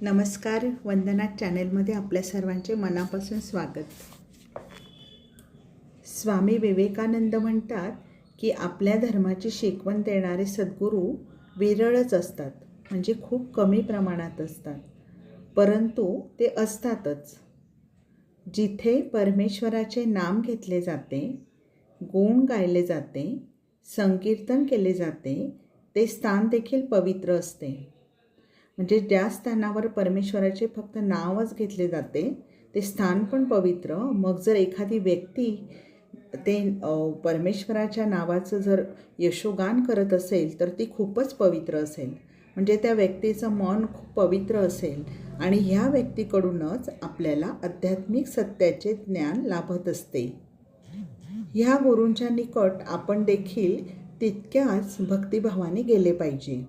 नमस्कार वंदना चॅनेलमध्ये आपल्या सर्वांचे मनापासून स्वागत. स्वामी विवेकानंद म्हणतात की आपल्या धर्माची शिकवण देणारे सद्गुरू विरळच असतात म्हणजे खूप कमी प्रमाणात असतात. परंतु ते असतातच. जिथे परमेश्वराचे नाम घेतले जाते गुण गायले जाते संकीर्तन केले जाते ते स्थान देखील पवित्र असते. म्हणजे ज्या स्थानावर परमेश्वराचे फक्त नावच घेतले जाते ते स्थान पण पवित्र. मग जर एखादी व्यक्ती ते परमेश्वराच्या नावाचं जर यशोगान करत असेल तर ती खूपच पवित्र असेल. म्हणजे त्या व्यक्तीचं मन खूप पवित्र असेल आणि ह्या व्यक्तीकडूनच आपल्याला आध्यात्मिक सत्याचे ज्ञान लाभत असते. ह्या गुरूंच्या निकट आपण देखील तितक्याच भक्तिभावाने गेले पाहिजे.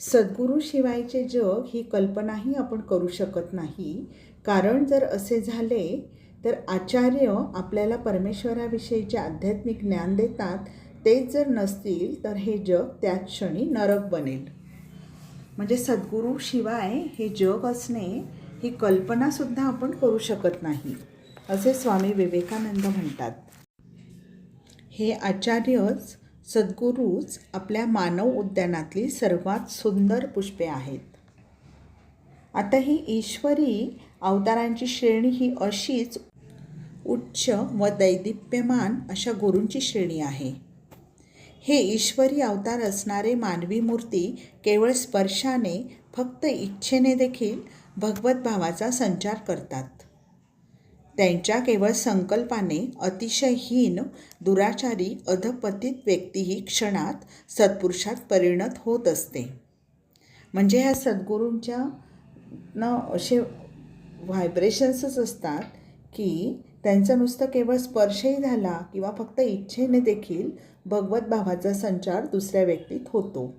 सद्गुरूशिवायचे जग ही कल्पनाही आपण करू शकत नाही. कारण जर असे झाले तर आचार्य आपल्याला परमेश्वराविषयीचे आध्यात्मिक ज्ञान देतात. तेच जर नसतील तर हे जग त्याच क्षणी नरक बनेल. म्हणजे सद्गुरूशिवाय हे जग असणे ही कल्पनासुद्धा आपण करू शकत नाही असे स्वामी विवेकानंद म्हणतात. हे आचार्यच सद्गुरूच आपल्या मानव उद्यानातली सर्वात सुंदर पुष्पे आहेत. आता ही ईश्वरी अवतारांची श्रेणी ही अशीच उच्च व दैदिप्यमान अशा गुरूंची श्रेणी आहे. हे ईश्वरी अवतार असणारे मानवी मूर्ती केवळ स्पर्शाने फक्त इच्छेने देखील भगवत भावाचा संचार करतात. त्यांच्या केवळ संकल्पाने अतिशय हीन दुराचारी अधपतित व्यक्ती ही क्षणात सत्पुरुषात परिणत होत असते. म्हणजे ह्या सद्गुरूंच्या न असे व्हायब्रेशन्सच असतात की त्यांचं नुसतं केवळ स्पर्शही झाला किंवा फक्त इच्छेने देखील भगवत भावाचा संचार दुसऱ्या व्यक्तीत होतो.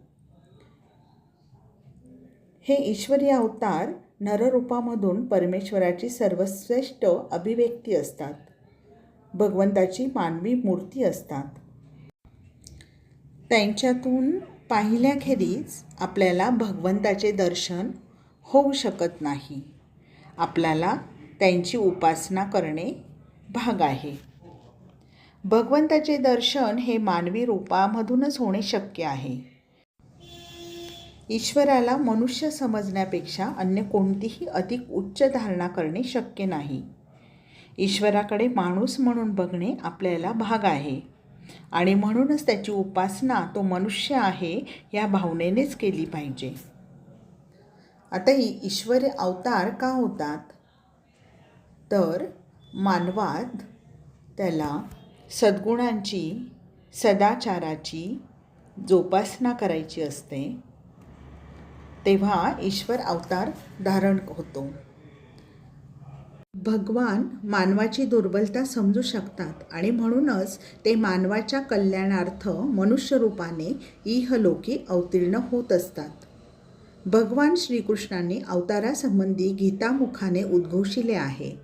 हे ईश्वरी अवतार नररूपामधून परमेश्वराची सर्वश्रेष्ठ अभिव्यक्ती असतात. भगवंताची मानवी मूर्ती असतात. त्यांच्यातून पाहिल्याखेरीज आपल्याला भगवंताचे दर्शन होऊ शकत नाही. आपल्याला त्यांची उपासना करणे भाग आहे. भगवंताचे दर्शन हे मानवी रूपामधूनच होणे शक्य आहे. ईश्वराला मनुष्य समजण्यापेक्षा अन्य कोणतीही अधिक उच्च धारणा करणे शक्य नाही. ईश्वराकडे माणूस म्हणून बघणे आपल्याला भाग आहे. आणि म्हणूनच त्याची उपासना तो मनुष्य आहे या भावनेनेच केली पाहिजे. आता ही ईश्वर अवतार का होतात? तर मानवात त्याला सद्गुणांची सदाचाराची जोपासना करायची असते. तेव्हा ईश्वर अवतार धारण होतो. भगवान मानवाची दुर्बलता समजू शकतात आणि म्हणूनच ते मानवाच्या कल्याणार्थ मनुष्यरूपाने इहलोकी अवतीर्ण होत असतात. भगवान श्रीकृष्णांनी अवतारासंबंधी गीतामुखाने उद्घोषिले आहे.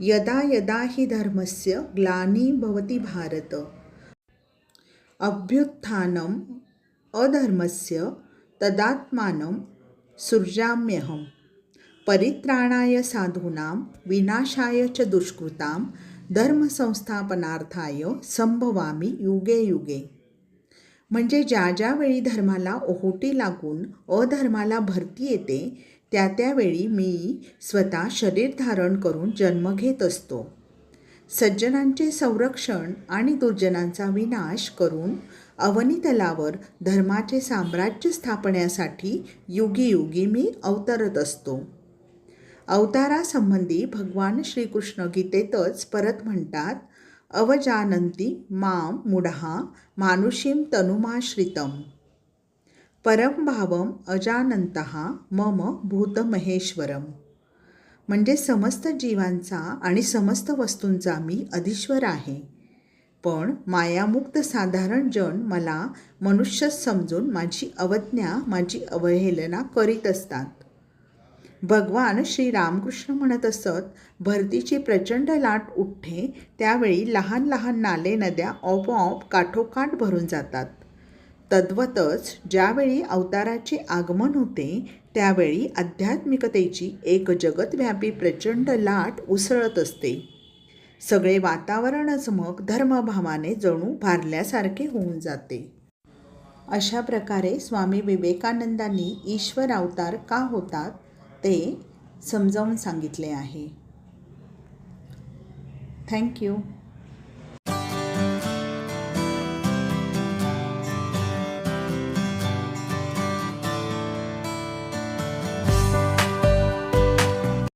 यदा यदा हि धर्मस्य ग्लानी भवती भारत। अभ्युत्थानम अधर्मस्य तदात्मानं सृजाम्यहं। परित्राणाय साधूनां विनाशाय च दुष्कृतां धर्मसंस्थापनार्थाय संभवामी युगे युगे। म्हणजे ज्या ज्यावेळी धर्माला ओहोटी लागून अधर्माला भरती येते त्या त्यावेळी मी स्वतः शरीर धारण करून जन्म घेत असतो. सज्जनांचे संरक्षण आणि दुर्जनांचा विनाश करून अवनीतलावर धर्माचे साम्राज्य स्थापण्यासाठी युगी युगी मी अवतरत असतो. अवतारासंबंधी भगवान श्रीकृष्ण गीतेतच परत म्हणतात अवजानंती माम मुढहा मानुषीम तनुमाश्रितम। परमभावम अजानंत मम भूतमहेश्वरम। म्हणजे समस्त जीवांचा आणि समस्त वस्तूंचा मी अधीश्वर आहे. पण मायामुक्त साधारण जन मला मनुष्यच समजून माझी अवज्ञा माझी अवहेलना करीत असतात. भगवान श्री रामकृष्ण म्हणत असत भरतीची प्रचंड लाट उठते त्यावेळी लहान लहान नाले नद्या ऑपोआप काठोकाठ भरून जातात. तद्वतच ज्यावेळी अवताराचे आगमन होते त्यावेळी आध्यात्मिकतेची एक जगतव्यापी प्रचंड लाट उसळत असते. सगळे वातावरणच मग धर्मभावाने जणू भारल्यासारखे होऊन जाते. अशा प्रकारे स्वामी विवेकानंदांनी ईश्वर अवतार का होतात ते समजावून सांगितले आहे. थँक्यू